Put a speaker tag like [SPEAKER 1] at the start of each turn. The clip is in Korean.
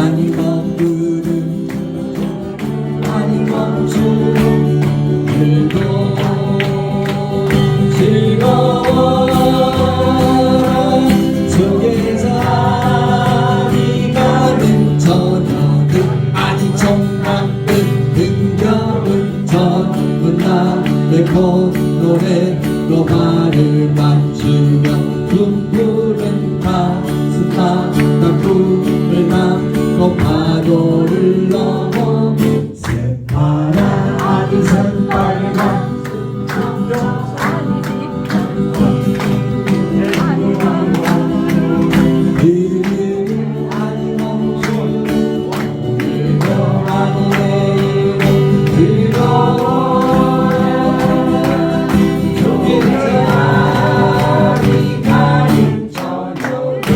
[SPEAKER 1] 아니 멈추는 아니 멈추는 그도 즐거워. 속에 사리가는 저녁은 아니 정말 흥겨운 전부 나의 콧노래로 말을 맞추 기 자리 가린 저녁을